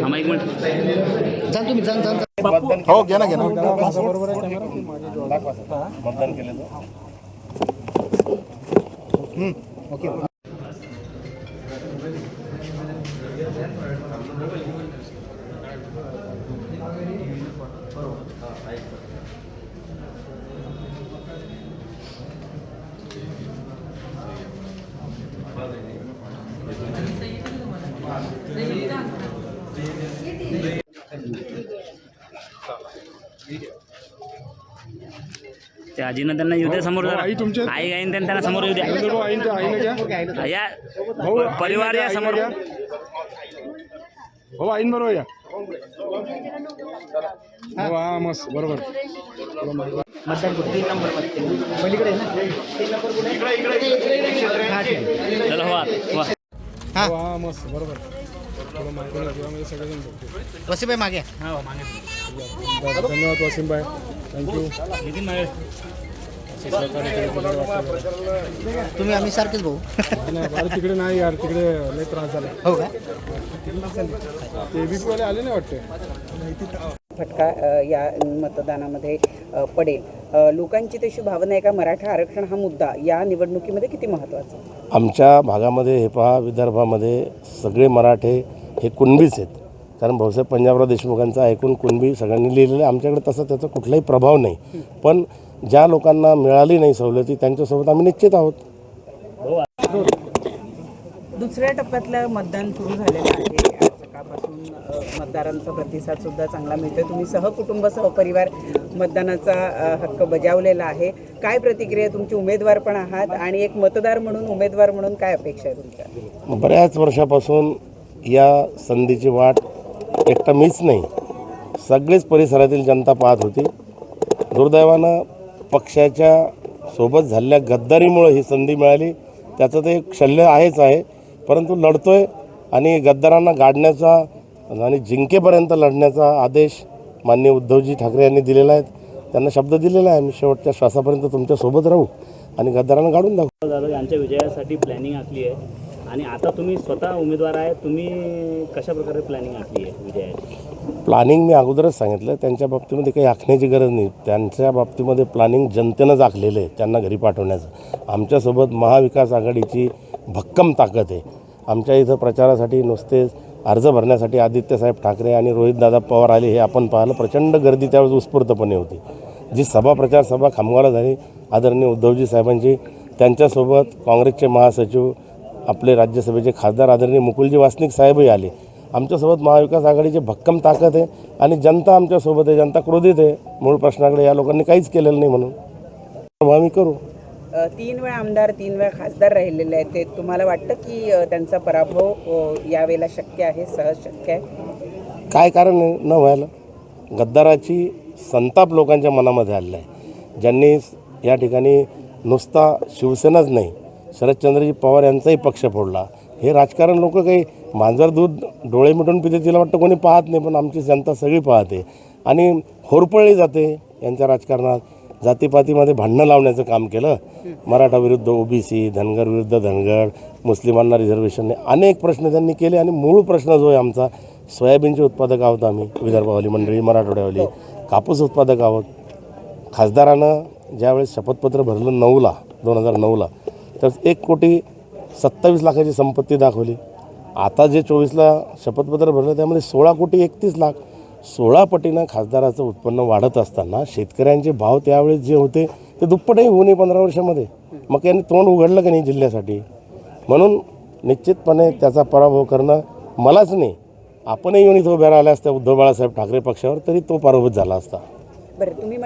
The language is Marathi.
थांबा एक मिनिट चाल तुम्ही चाल चाल हो घ्या ना घ्या ना मतदान केलं ओके त्या आजीनं त्यांना येऊ द्या समोर जरा. आई तुमचे- आई गाईन त्यांना समोर येऊ द्या भाऊ आईने आईने घ्या. या. भाऊ परिवार या समोर. भाऊ आईन बरोबर या. हो हा मस्त बरोबर. मतदान कुठे तीन नंबरमध्ये पलीकडे आहे ना तीन नंबर कुठे हा, ठीक आहे. चला हो आत, वा. हा. हो हा मस्त बरोबर. थोडं माहिती नाही सगळेजण बघतो वसीबाई मागे. हा, वा, मागे. धन्यवाद वसीम भाई. थँक्यू. तुम्ही आम्ही सारखेच भाऊ. नाही, अरे तिकडे नाही यार तिकडे लय त्रास झाला. हो का? ते आले नाही वाटते? फटका अ, या मतदानामध्ये अ, पडेल. अ, लोकांची तशी भावना आहे का? मराठा आरक्षण हा मुद्दा या निवडणुकीमध्ये किती महत्त्वाचा? आहे? आमच्या भागामध्ये हे पहा विदर्भामध्ये सगळे मराठे हे कुणबीच आहेत. कारण भाऊसाहेब पंजाबराव देशमुखांचा ऐकून कुणबी सगळ्यांनी लिहिलेलं आहे. आमच्याकडे तसा त्याचा कुठलाही प्रभाव नाही. पण ज्या लोकांना मिळाली नाही सवलती त्यांच्यासोबत आम्ही निश्चित आहोत. दुसऱ्या टप्प्यातलं मतदान सुरू झालेलं आहे. सकाळपासून मतदारांचा प्रतिसाद सुद्धा चांगला मिळतोय. तुम्ही सहकुटुंब सहपरिवार मतदानाचा हक्क बजावलेला आहे. काय प्रतिक्रिया तुमचे उमेदवार पण आहात आणि एक मतदार म्हणून उमेदवार म्हणून काय अपेक्षा आहे तुमच्या? बऱ्याच वर्षापासून या संधीची वाट एकटा मीच नाही. सगळेच परिसरातील जनता पाहत होती. दुर्दैवानं पक्षाच्या सोबत झालेल्या गद्दारीमुळे ही संधी मिळाली. त्याचं ते एक शल्य आहेच आहे. परंतु लढतोय. आणि गद्दारांना गाडण्याचा आणि जिंकेपर्यंत लढण्याचा आदेश माननीय उद्धवजी ठाकरे यांनी दिलेला आहे. त्यांना शब्द दिलेला आहे. आम्ही शेवटच्या श्वासापर्यंत तुमच्यासोबत राहू आणि गद्दारांना गाडून दाखवू. जाधव यांच्या विजयासाठी प्लॅनिंग आखली आहे. आणि आता तुम्ही स्वतः उमेदवार आहे. तुम्ही कशा प्रकारे प्लॅनिंग आखली आहे विजयाची? प्लॅनिंग मी अगोदरच सांगितलं त्यांच्या बाबतीमध्ये काही आखण्याची गरज नाही. त्यांच्या बाबतीमध्ये प्लॅनिंग जनतेनंच आखलेलं आहे. त्यांना घरी पाठवण्याचं. आमच्यासोबत महाविकास आघाडीची भक्कम ताकद आहे. आमच्या इथं प्रचारासाठी नुसतेच अर्ज भरण्यासाठी आदित्यसाहेब ठाकरे आणि रोहितदादा पवार आले हे आपण पाहिलं. प्रचंड गर्दी त्यावेळेस उत्स्फूर्तपणे होती. जी सभा प्रचार सभा खामगावला झाली आदरणीय उद्धवजी साहेबांची त्यांच्यासोबत काँग्रेसचे महासचिव आपले राज्यसभेचे खासदार आदरणीय मुकुलजी वासनिक साहेबही आले. आमच्यासोबत महाविकास आघाडीची भक्कम ताकद आहे आणि जनता आमच्यासोबत आहे जनता क्रोधित आहे. मूळ प्रश्नाकडे या लोकांनी काहीच केलेलं नाही म्हणून. आम्ही करू. तीन वेळा आमदार तीन वेळा खासदार राहिलेले आहेत. ते तुम्हाला वाटतं की त्यांचा पराभव यावेळेला शक्य आहे सहज शक्य आहे? काय कारण न व्हायला. गद्दाराची संताप लोकांच्या मनामध्ये आलेला आहे. ज्यांनी या ठिकाणी नुसता शिवसेनाच नाही शरदचंद्रजी पवार यांचाही पक्ष फोडला. हे राजकारण लोक काही मांजर दूध डोळे मिटून पिते तिला वाटतं कोणी पाहत नाही पण आमची जनता सगळी पाहते. आणि होरपळली जाते यांच्या राजकारणात. जातीपातीमध्ये भांडणं लावण्याचं काम केलं. मराठा विरुद्ध ओबीसी धनगर विरुद्ध धनगर मुस्लिमांना रिझर्वेशनने अनेक प्रश्न त्यांनी केले आणि मूळ प्रश्न जो आहे आमचा सोयाबीनचे उत्पादक आहोत आम्ही विदर्भावाली मंडळी मराठवाड्यावली कापूस उत्पादक आहोत. खासदारानं ज्यावेळेस शपथपत्र भरलं नऊला दोन हजार नऊला तर एक कोटी सत्तावीस लाखाची संपत्ती दाखवली. आता जे चोवीसला शपथपत्र भरलं त्यामध्ये सोळा कोटी एकतीस लाख. सोळा पटीनं खासदाराचं उत्पन्न वाढत असताना शेतकऱ्यांचे भाव त्यावेळेस जे होते ते दुप्पटही होऊ नये पंधरा वर्षामध्ये. मग त्यांनी तोंड उघडलं की नाही जिल्ह्यासाठी? म्हणून निश्चितपणे त्याचा पराभव करणं मलाच नाही. आपणही येऊन इथं उभ्या राहिल्या असत्या उद्धव बाळासाहेब ठाकरे पक्षावर तरी तो पराभूत झाला असता. बरं तुम्ही